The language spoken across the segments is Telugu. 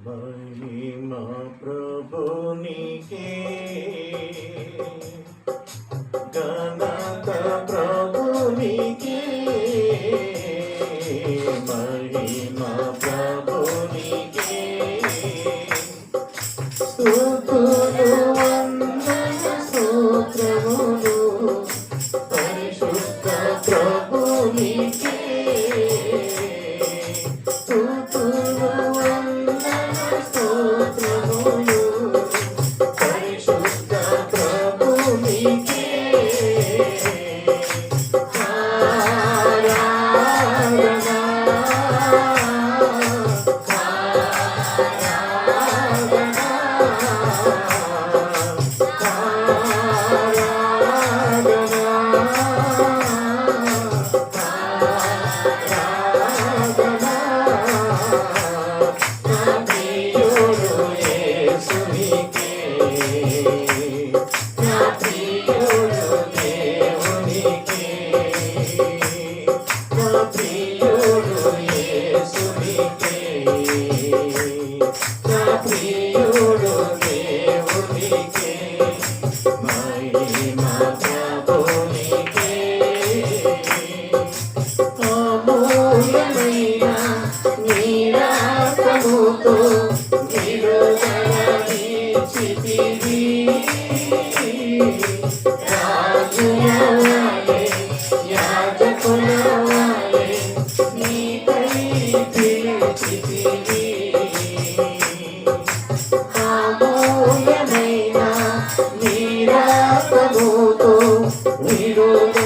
મહિમા પ્રભુની કે Yeah. నీరాకముతో విడుదల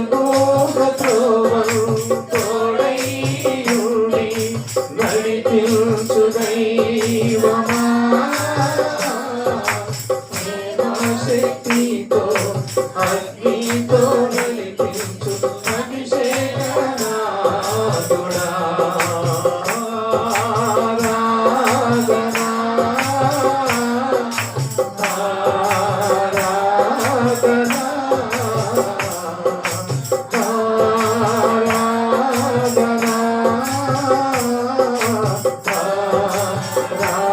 వెలుగుగా త్రోవను నా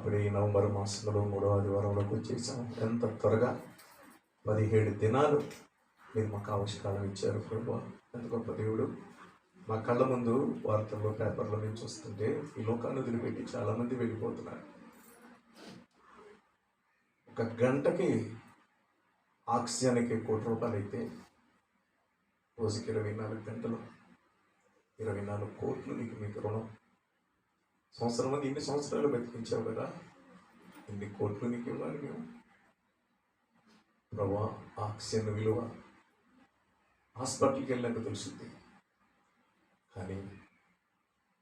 అప్పుడే ఈ నవంబర్ మాసంలో మూడో ఆదివారంలోకి వచ్చేసాం. ఎంత త్వరగా? పదిహేడు దినాలు మీరు మాకు ఆవశ్యకాలం ఇచ్చారు ప్రభు. ఎంత గొప్ప దేవుడు. మా కళ్ళ ముందు వార్తల్లో పేపర్లో నుంచి వస్తుంటే ఈ లోకాన్ని వదిలిపెట్టి చాలామంది వెళ్ళిపోతున్నారు. ఒక గంటకి ఆక్సిజన్కి కోటి రూపాయలు అయితే రోజుకి ఇరవై నాలుగు గంటలు ఇరవై నాలుగు కోట్లు నీకు మీకు రుణం. సంవత్సరం మంది ఇన్ని సంవత్సరాలు బతికించావు కదా? ఇన్ని కోట్లు నీకు ఇవ్వాలి మేము? ప్రభా ఆక్సిజన్ విలువ హాస్పిటల్కి వెళ్ళాక తెలుస్తుంది కానీ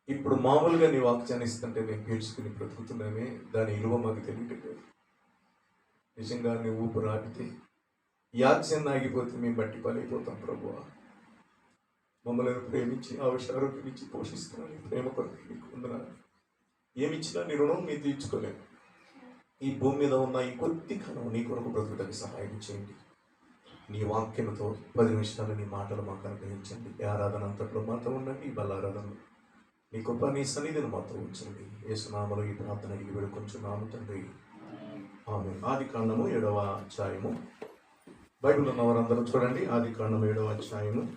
ఇప్పుడు మామూలుగా నీ వాక్యాన్ని ఇస్తుంటే మేము పీల్చుకుని బ్రతుకుతున్నామే దాని విలువ మాకు తెలియట్లేదు నిజంగా నువ్వు ఊపిరి ఆపితే ఈ ఆక్సిజన్ ఆగిపోతే మేము బట్టి పలైపోతాం ప్రభు. మమ్మల్ని ప్రేమించి ఆవిషారోగ్యం ఇచ్చి పోషిస్తున్నాను ప్రేమ కొరకు నీకు వందనాలు. ఏమిచ్చినా నీ రుణం మీరు తీర్చుకోలేదు ఈ భూమి మీద ఉన్న ఈ కొద్ది కాలం నీ కొరకు బ్రతుకుటకు సహాయం చేయండి. నీ వాక్యంతో పది నిమిషాలు నీ మాటలు మాకు అనుగ్రహించండి. ఈ ఆరాధన అంతట్లో మాతో ఉండండి ఈ బల్లారాధనలు నీ గొప్ప నీ సన్నిధిని మాతో ఉంచండి. ఏసునామలో ఈ ప్రార్థన అడిగి వేడుకొంచున్నాము తండ్రి. ఆమె ఆది కాండము ఏడవ అధ్యాయము. బైబిల్ ఉన్న వారందరూ చూడండి ఆది కాండము ఏడవ అధ్యాయము.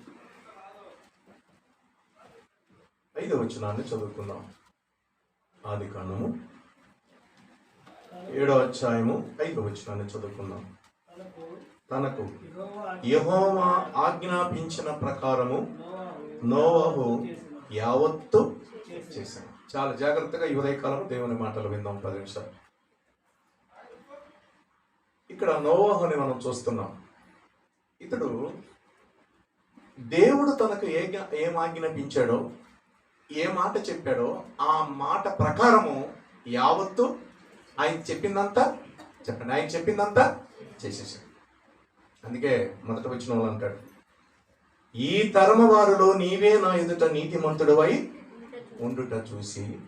ఐదవ వచనాన్ని చదువుకుందాం. ఆది కాండము. ఏడో అధ్యాయము ఐదవ వచ్చినాన్ని చదువుకుందాం. తనకు యహోమా ఆజ్ఞాపించిన ప్రకారము నోవహు యావత్తు చేశాను చాలా జాగ్రత్తగా ఈ ఉదయకాలం దేవుని మాటలు విందాం పది నిమిషాలు. ఇక్కడ నోవాహుని మనం చూస్తున్నాం. ఇతడు దేవుడు తనకు ఏ ఏం ఆజ్ఞాపించాడో ఏ మాట చెప్పాడో ఆ మాట ప్రకారము యావత్తు ఆయన చెప్పిందంతా చెప్పండి ఆయన చెప్పిందంతా చేసేసాడు. అందుకే మొదట వచ్చిన వాళ్ళు అంటాడు ఈ తరమ వారిలో నీవే నా ఎదుట నీతిమంతుడు అయి ఉండుట చూసి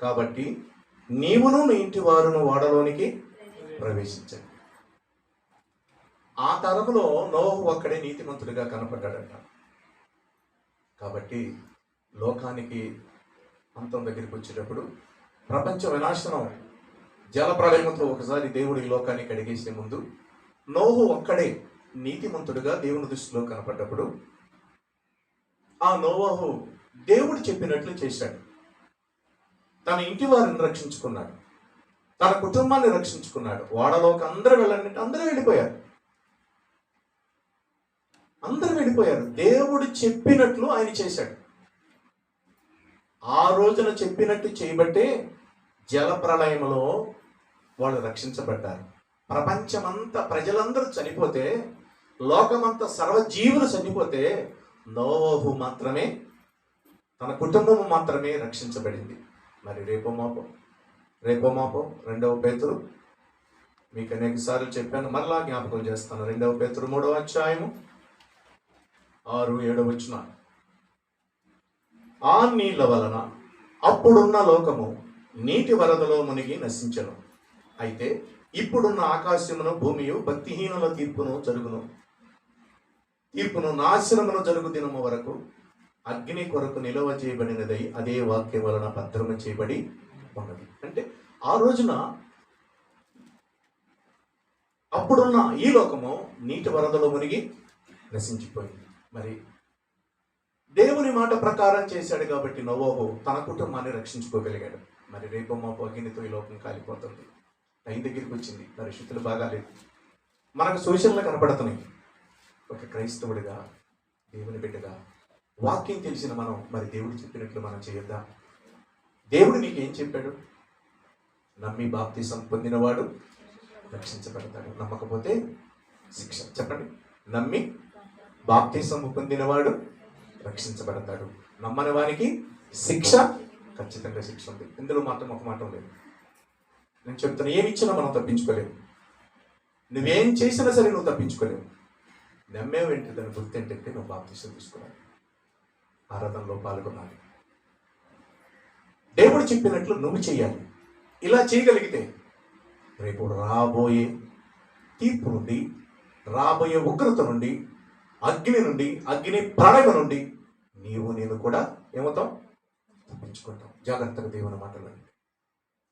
కాబట్టి నీవును నీ ఇంటి వారును వాడలోనికి ప్రవేశించాడు. ఆ తరములో నోహు ఒక్కడే నీతిమంతుడిగా కనపడ్డాడంట. కాబట్టి లోకానికి అంతం దగ్గరికి వచ్చేటప్పుడు ప్రపంచ వినాశనం జల ప్రళయంతో ఒకసారి దేవుడు ఈ లోకానికి అడిగేసే ముందు నోహు ఒక్కడే నీతిమంతుడుగా దేవుని దృష్టిలో కనపడ్డప్పుడు ఆ నోవాహు దేవుడు చెప్పినట్లు చేశాడు. తన ఇంటి వారిని రక్షించుకున్నాడు. తన కుటుంబాన్ని రక్షించుకున్నాడు. వాడలోకి అందరూ వెళ్ళండి అందరూ వెళ్ళిపోయారు. అందరూ వెళ్ళిపోయారు. దేవుడు చెప్పినట్లు ఆయన చేశాడు. ఆ రోజున చెప్పినట్టు చేయబట్టే జల ప్రళయంలో వాళ్ళు రక్షించబడ్డారు. ప్రపంచమంతా ప్రజలందరూ చనిపోతే లోకమంతా సర్వజీవులు చనిపోతే నోవోహు మాత్రమే తన కుటుంబము మాత్రమే రక్షించబడింది. మరి రేపో మాపో రేపో మాపో రెండవ పేతురు. మీకు అనేక సార్లు చెప్పాను మరలా జ్ఞాపకం చేస్తాను. రెండవ పేతురు మూడవ అధ్యాయము ఆరు ఏడవ వచ్చిన ఆ నీళ్ళ వలన అప్పుడున్న లోకము నీటి వరదలో మునిగి నశించను. అయితే ఇప్పుడున్న ఆకాశమును భూమియు భక్తిహీనుల తీర్పును జరుగును. తీర్పును నాశనమును జరుగు దినము వరకు అగ్ని కొరకు నిలవ చేయబడినదై అదే వాక్యం వలన భద్రము చేయబడి ఉన్నది. అంటే ఆ రోజున అప్పుడున్న ఈ లోకము నీటి వరదలో మునిగి నశించిపోయింది. మరి దేవుని మాట ప్రకారం చేశాడు కాబట్టి నోవోహు తన కుటుంబాన్ని రక్షించుకోగలిగాడు. మరి రేపు మా అగ్నితో ఈ లోకం కాలిపోతుంది. టైం దగ్గరికి వచ్చింది. పరిస్థితులు బాగాలేదు మనకు సూచనలు కనపడుతున్నాయి. ఒక క్రైస్తవుడిగా దేవుని బిడ్డగా వాక్యం తెలిసిన మనం మరి దేవుడు చెప్పినట్లు మనం చేయొద్దా? దేవుడు నీకు ఏం చెప్పాడు? నమ్మి బాప్తీసం పొందినవాడు రక్షించబడతాడు. నమ్మకపోతే శిక్ష. చెప్పండి. నమ్మి బాప్తీసం పొందినవాడు రక్షించబడతాడు. నమ్మని వారికి శిక్ష ఖచ్చితంగా శిక్ష ఉంది. ఇందులో మాత్రం ఒక మాట లేదు నేను చెప్తున్నా ఏమి ఇచ్చినా మనం తప్పించుకోలేము నువ్వేం చేసినా సరే నువ్వు తప్పించుకోలేవు నమ్మేవు ఏంటి దాని గుర్తు ఏంటంటే నువ్వు బాప్తీసం తీసుకోవాలి ఆరాధనలో పాల్గొనాలి. దేవుడు చెప్పినట్లు నువ్వు చేయాలి. ఇలా చేయగలిగితే రేపు రాబోయే తీర్పు నుండి రాబోయే ఉగ్రత నుండి అగ్ని నుండి అగ్ని ప్రళయం నుండి నీవు నేను కూడా ఏమవుతాం? తప్పించుకుంటాం. జాగ్రత్తగా దేవుని మాటలు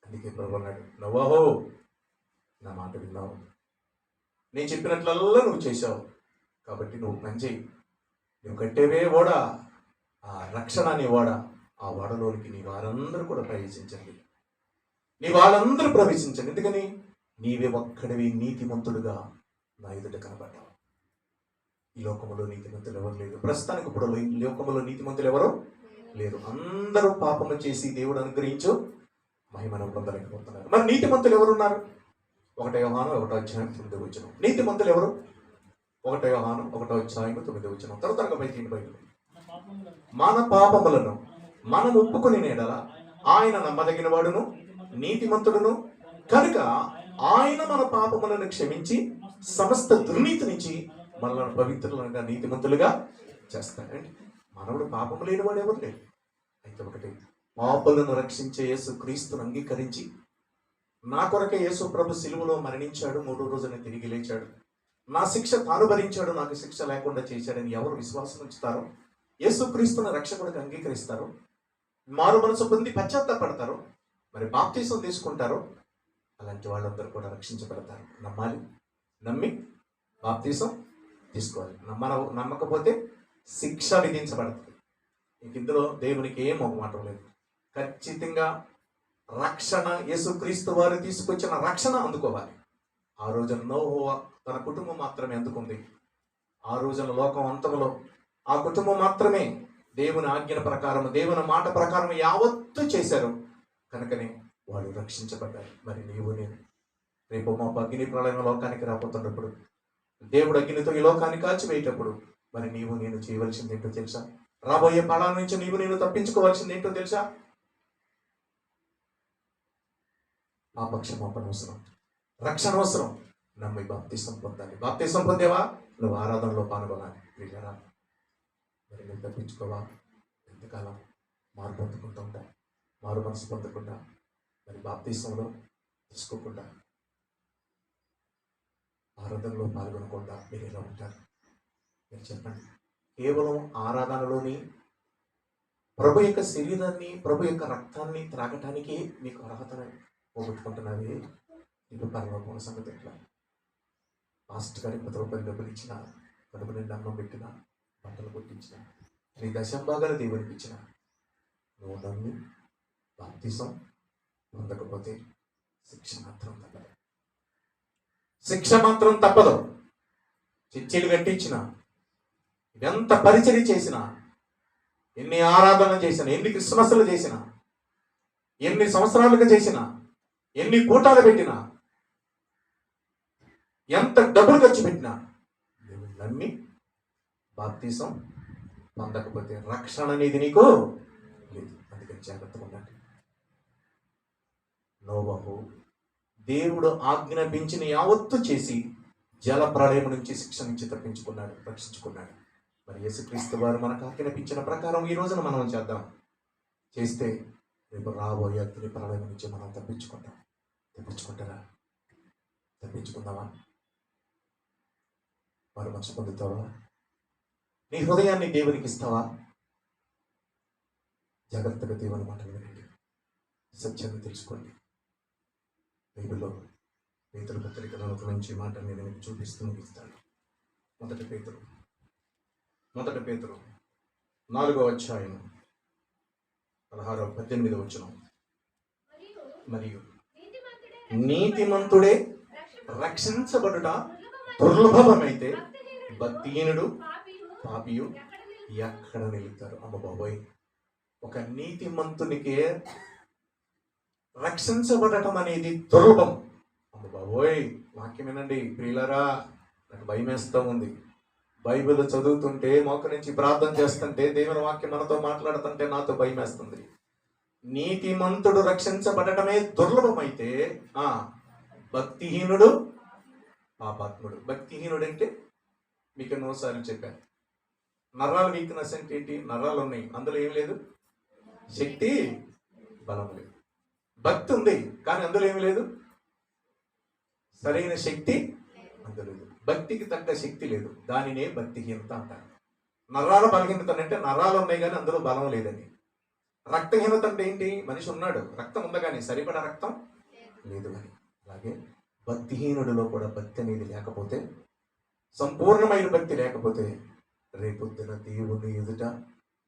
అందుకే ప్రభు అన్నాడు నవ్వాహో నా మాట విన్నావు. నేను చెప్పినట్లల్లా నువ్వు చేశావు. కాబట్టి నువ్వు పనిచేయి నువ్వు కట్టేవే ఓడ ఆ రక్షణ అనే ఓడ. ఆ ఓడలోనికి నీ వారందరూ కూడా ప్రవేశించండి. నీ వాళ్ళందరూ ప్రవేశించండి. ఎందుకని? నీవే ఒక్కడివి నీతిమంతుడుగా నా ఎదుట కనబడ్డావు. ఈ లోకములో నీతిమంతులు ఎవరు లేరు? ప్రస్తుతానికి ఇప్పుడు ఈ లోకములో నీతిమంతులు ఎవరు? లేరు. అందరూ పాపము చేసి దేవుడు అనుగ్రహించు మహిమను పొందలేకపోతున్నారు. మరి నీతిమంతులు ఎవరున్నారు? ఒకటో యోహాను ఒకటో అధ్యాయం తొమ్మిది వచ్చిన నీతిమంతులు ఎవరు? ఒకటో వ్యవహానం ఒకటో అధ్యాయం తొమ్మిది వచ్చిన తర్వాత త్వరగా పై మన పాపములను మనం ఒప్పుకుని నేడల ఆయన నమ్మదగిన వాడును నీతిమంతుడును. కనుక ఆయన మన పాపములను క్షమించి సమస్త దుర్నీతి నుంచి మనల్ని పవిత్రులుగా నీతిమంతులుగా చేస్తాడండి మనవుడు పాపం లేని వాడు ఎవరు లేరు అయితే ఒకటి పాపులను రక్షించే యేసు క్రీస్తును అంగీకరించి నా కొరకే యేసు ప్రభు సిలువలో మరణించాడు మూడో రోజున తిరిగి లేచాడు. నా శిక్ష తాను భరించాడు నాకు శిక్ష లేకుండా చేశాడని ఎవరు విశ్వాసం ఉంచుతారో? యేసు క్రీస్తుని రక్షకుడికి అంగీకరిస్తారు? మారు మనసు పొంది పశ్చాత్తాపడతారు? మరి బాప్తీసం తీసుకుంటారు? అలాంటి వాళ్ళందరూ కూడా రక్షించబడతారు. నమ్మాలి? నమ్మి బాప్తీసం తీసుకోవాలి. నమ్మన నమ్మకపోతే శిక్ష విధించబడుతుంది. ఇంక ఇందులో దేవునికి ఏం మొహమాటం లేదు. ఖచ్చితంగా రక్షణ యేసుక్రీస్తు వారు తీసుకొచ్చిన రక్షణ అందుకోవాలి. ఆ రోజున నోహో తన కుటుంబం మాత్రమే అందుకుంది. ఆ రోజున లోకం అంతములో ఆ కుటుంబం మాత్రమే దేవుని ఆజ్ఞల ప్రకారం దేవుని మాట ప్రకారం యావత్తు చేశారు. కనుకనే వాళ్ళు రక్షించబడ్డారు. మరి నీవు నేను రేపు మా అగ్ని ప్రళయం లోకానికి రాబోతున్నప్పుడు దేవుడు అగ్నితో ఈ లోకాన్ని కాల్చివేయటప్పుడు మరి నీవు నేను చేయవలసింది ఏంటో తెలుసా? రాబోయే పాడాల నుంచి నీవు నేను తప్పించుకోవాల్సింది ఏంటో తెలుసా? పాపక్షమాపణ అవసరం. రక్షణ అవసరం. నమ్మి బాప్తిసం పొందాలి బాప్తిసం పొందేవా? నువ్వు ఆరాధనలో పాల్గొనాలి. ప్రియులరా మరి నువ్వు తప్పించుకోవా? ఎంతకాలం మారు పొందుకుంటూ ఉంటా? మారు మనసు పొందకుండా మరి బాప్తీసంలో తీసుకోకుండా ఆరాధనలో పాల్గొనకుండా మీరు ఎలా ఉంటారు? మీరు చెప్పండి. కేవలం ఆరాధనలోని ప్రభు యొక్క శరీరాన్ని ప్రభు యొక్క రక్తాన్ని త్రాగటానికి మీకు అర్హతను పోగొట్టుకుంటున్నది ఇప్పుడు పరలోకం సంగతి ఎట్లా పాస్ట్ గారి పది రూపాయలు డబ్బులు ఇచ్చిన కడుపు నిండా అన్నం పెట్టిన బట్టలు కొట్టించిన నీ దశంభాగాలు దేవునికి ఇచ్చిన. నువ్వు నమ్మి బాప్తిసం పొందకపోతే శిక్ష మాత్రం తగ్గదు శిక్ష మాత్రం తప్పదు. చిచ్చీలు కట్టించిన. ఎంత పరిచయం చేసిన. ఎన్ని ఆరాధన చేసిన ఎన్ని క్రిస్మస్లు చేసిన ఎన్ని సంవత్సరాలుగా చేసిన ఎన్ని కూటాలు పెట్టినా ఎంత డబ్బులు ఖర్చు పెట్టినా నువ్వు నమ్మి బాప్తీసం పొందకపోతే రక్షణ అనేది నీకు లేదు. అందుకని జాగ్రత్తగా ఉండండి. నోబహు దేవుడు ఆజ్ఞాపించిన యావత్తు చేసి జల ప్రళయం నుంచి శిక్ష నుంచి తప్పించుకున్నాడు రక్షించుకున్నాడు. మరి యేసుక్రీస్తు వారు మనకు ఆజ్ఞాపించిన ప్రకారం ఈ రోజున మనం చేద్దాం. చేస్తే రేపు రాబోయే అగ్ని ప్రళయం నుంచి మనం తప్పించుకుంటాం. తప్పించుకుంటారా? తప్పించుకుందామా? వారు మనసు పొందుతావా? నీ హృదయాన్ని దేవునికి ఇస్తావా? జాగ్రత్తగా దేవుని మాటలు వినండి. సత్యాన్ని తెలుసుకోండి. బైబిల్లో పేతురు పత్రికలో ఒక మంచి మాట నేను మీకు చూపిస్తూ ముగిస్తాను. మొదటి పేతురు. మొదటి పేతురు. నాలుగో అధ్యాయం పదహారో పద్దెనిమిది వచ్చిన మరియు నీతిమంతుడే రక్షించబడుట దుర్లభమైతే భక్తిహీనుడు పాపియు ఎక్కడ నిలుతారు? అమ్మ బాబోయ్. ఒక నీతిమంతునికే రక్షించబడటం అనేది దుర్లభం. అమ్మ బాబోయ్ వాక్యం వినండి. ప్రియులరా నాకు భయం వేస్తూ ఉంది. బైబిల్ చదువుతుంటే మొక్క నుంచి ప్రార్థన చేస్తుంటే దేవుని వాక్యం మనతో మాట్లాడుతుంటే నాతో భయం వేస్తుంది నీతిమంతుడు రక్షించబడటమే దుర్లభమైతే ఆ భక్తిహీనుడు పాపాత్ముడు. భక్తిహీనుడు అంటే మీకు ఎన్నోసార్లు చెప్పాను. నరాల వీక్నెస్ అంటే ఏంటి? నరాలు ఉన్నాయి అందులో ఏం లేదు? శక్తి బలం లేదు. భక్తి ఉంది కానీ అందులో ఏమి లేదు. సరైన శక్తి అందులో లేదు. భక్తికి తగ్గ శక్తి లేదు. దానినే భక్తిహీనత అంటారు. నరాల బలహీనత అంటే నరాలు ఉన్నాయి కానీ అందులో బలం లేదని రక్తహీనత అంటే ఏంటి? మనిషి ఉన్నాడు రక్తం ఉంది కానీ సరిపడా రక్తం లేదు అని అలాగే భక్తిహీనుడిలో కూడా భక్తి అనేది లేకపోతే సంపూర్ణమైన భక్తి లేకపోతే రేపొద్దున దేవుని ఎదుట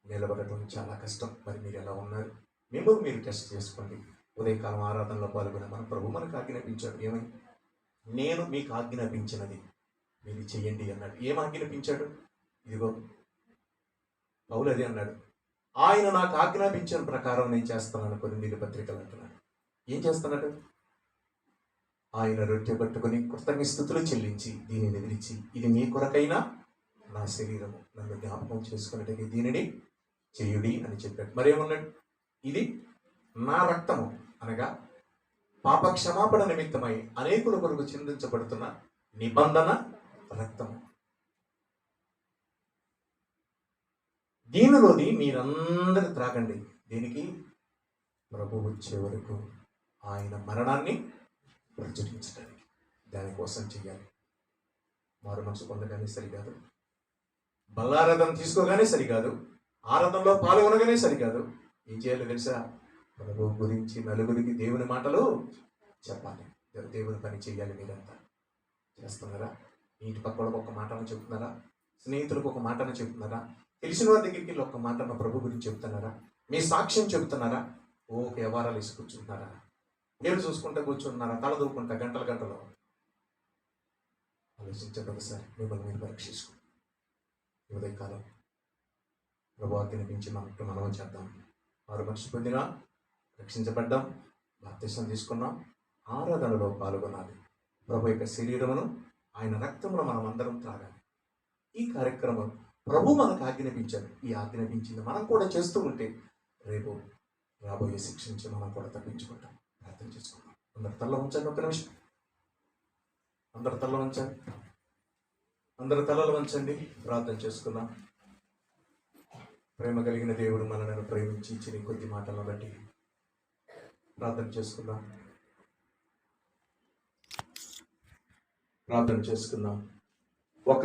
నిలబడటం చాలా కష్టం. మరి మీరు ఎలా ఉన్నారు? మిమ్మల్ని మీరు టెస్ట్ చేసుకోండి. ఉదయకాలం ఆరాధనలో పాల్గొనే మన ప్రభు మనకు ఆజ్ఞాపించాడు. ఏమని? నేను మీకు ఆజ్ఞాపించినది మీరు చెయ్యండి అన్నాడు. ఏం ఆజ్ఞాపించాడు? ఇదిగో పౌలు అదే అన్నాడు. ఆయన నాకు ఆజ్ఞాపించిన ప్రకారం నేను చేస్తున్నాను. కొన్ని నీళ్ళు పత్రికలు అంటున్నాడు. ఏం చేస్తున్నాడు? ఆయన రొట్టె పట్టుకొని కృతజ్ఞస్థుతులు చెల్లించి దీనిని విరిచి ఇది మీ కొరకైనా నా శరీరము నన్ను జ్ఞాపకం చేసుకున్నట్టుగా దీనిని చేయుడి అని చెప్పాడు. మరేమన్నాడు? ఇది నా రక్తము. అనగా పాప క్షమాపణ నిమిత్తమై అనేకుల కొరకు చిందించబడుతున్న నిబంధన రక్తము. దీనిలోది మీరందరూ త్రాగండి. దీనికి ప్రభు వచ్చే వరకు ఆయన మరణాన్ని ప్రచురించడానికి దానికోసం చేయాలి. మారు మనసు పొందగానే సరికాదు. బల్లారథం తీసుకోగానే సరికాదు. ఆరాధనలో పాల్గొనగానే సరికాదు. ఏం చేయాలో తెలుసా? ప్రభు గురించి నలుగురికి దేవుని మాటలు చెప్పాలి. దేవుని పని చేయాలి మీరంతా. చేస్తున్నారా? నీటి పక్కలకు పక్క వాళ్ళకి ఒక మాటను చెప్తున్నారా? స్నేహితులకు ఒక మాటను చెప్తున్నారా? తెలిసిన వారి దగ్గరికి వెళ్ళి ఒక మాటను ప్రభు గురించి చెప్తున్నారా? మీ సాక్ష్యం చెప్తున్నారా? ఓ వ్యవహారాలు వేసి కూర్చుంటున్నారా ఏడు చూసుకుంటా కూర్చుంటున్నారా తల దూకుంటా గంటల గంటలు. ఆలోచించండి సార్ మిమ్మల్ని మీరు పరీక్షించుకోండి. ఉదయకాలం ప్రభు ఆజ్ఞాపించి మనకు మనం చేద్దాం. వారు మనిషి పొందినా రక్షించబడ్డాం బాప్తిష్టం తీసుకున్నాం ఆరాధనలో పాల్గొనాలి. ప్రభు యొక్క శరీరమును ఆయన రక్తమును మనం అందరం త్రాగాలి. ఈ కార్యక్రమం ప్రభు మనకు ఆజ్ఞాపించారు ఈ ఆజ్ఞాపించింది మనం కూడా చేస్తూ ఉంటే రేపు రాబోయే శిక్ష నుంచి మనం కూడా తప్పించుకుంటాం. ప్రార్థన చేసుకుంటాం అందరి తల్ల ఉంచండి ఒక నిమిషం. అందరి తల్ల ఉంచండి. అందరి తలలు ఉంచండి. ప్రార్థన చేసుకుందాం. ప్రేమ కలిగిన దేవుడు మనలను ప్రేమించి ఇచ్చిన కొద్ది మాటలను బట్టి ప్రార్థన చేసుకుందాం. ప్రార్థన చేసుకుందాం. ఒక